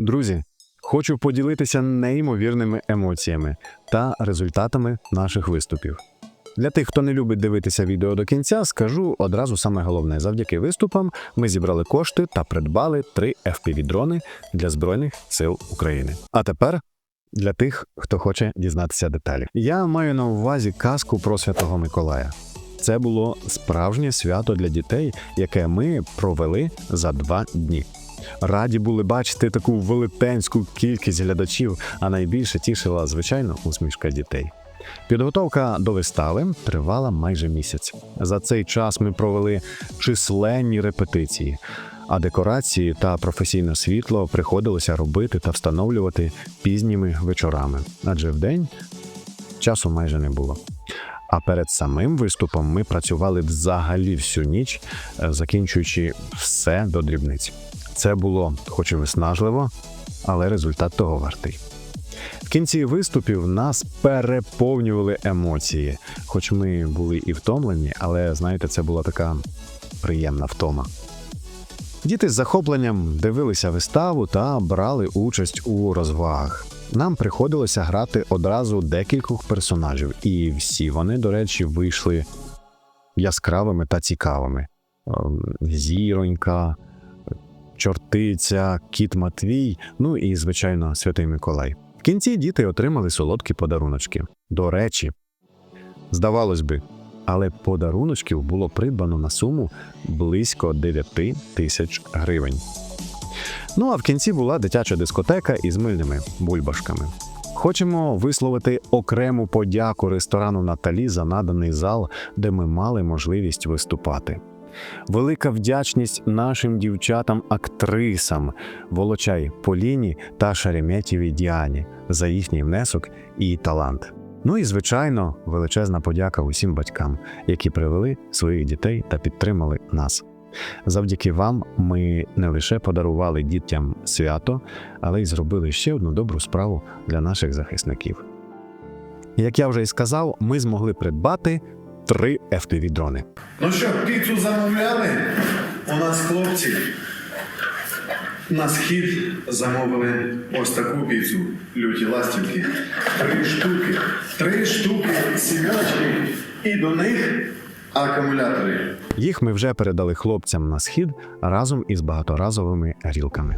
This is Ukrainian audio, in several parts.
Друзі, хочу поділитися неймовірними емоціями та результатами наших виступів. Для тих, хто не любить дивитися відео до кінця, скажу одразу саме головне: завдяки виступам ми зібрали кошти та придбали три FPV-дрони для Збройних сил України. А тепер для тих, хто хоче дізнатися деталі. Я маю на увазі казку про Святого Миколая. Це було справжнє свято для дітей, яке ми провели за два дні. Раді були бачити таку велетенську кількість глядачів, а найбільше тішила, звичайно, усмішка дітей. Підготовка до вистави тривала майже місяць. За цей час ми провели численні репетиції, а декорації та професійне світло приходилося робити та встановлювати пізніми вечорами, адже вдень часу майже не було. А перед самим виступом ми працювали взагалі всю ніч, е, закінчуючи все до дрібниць. Це було хоч і виснажливо, але результат того вартий. В кінці виступів нас переповнювали емоції, хоч ми були і втомлені, але знаєте, це була така приємна втома. Діти з захопленням дивилися виставу та брали участь у розвагах. Нам приходилося грати одразу декількох персонажів, і всі вони, до речі, вийшли яскравими та цікавими. Ем, Зіронька, чортиця, кіт Матвій, ну і, звичайно, святий Миколай. В кінці діти отримали солодкі подаруночки. До речі, здавалось би, але подаруночків було придбано на суму близько 9 тисяч гривень. Ну а в кінці була дитяча дискотека із мильними бульбашками. Хочемо висловити окрему подяку ресторану Наталі за наданий зал, де ми мали можливість виступати. Велика вдячність нашим дівчатам-актрисам Волочай Поліні та Шереметєвій Діані за їхній внесок і талант. Ну і звичайно, величезна подяка усім батькам, які привели своїх дітей та підтримали нас. Завдяки вам ми не лише подарували дітям свято, але й зробили ще одну добру справу для наших захисників. Як я вже й сказав, ми змогли придбати три FPV-дрони. Ну що, піцу замовляли? У нас хлопці на схід замовили ось таку піцу. Люті ластівки. Три штуки. Три штуки сім'ячки. І до них акумулятори. Їх ми вже передали хлопцям на схід разом із багаторазовими грілками.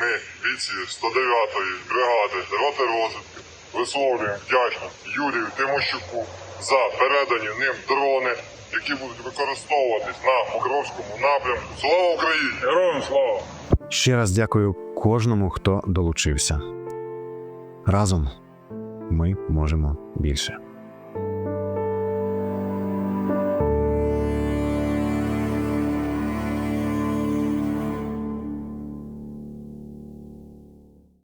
Ми, бійці 109-ї бригади роти розвідки, висловлюємо вдячність Юрію Тимощуку за передані ним дрони, які будуть використовуватись на Покровському напрямку. Слава Україні! Героям слава! Ще раз дякую кожному, хто долучився. Разом ми можемо більше.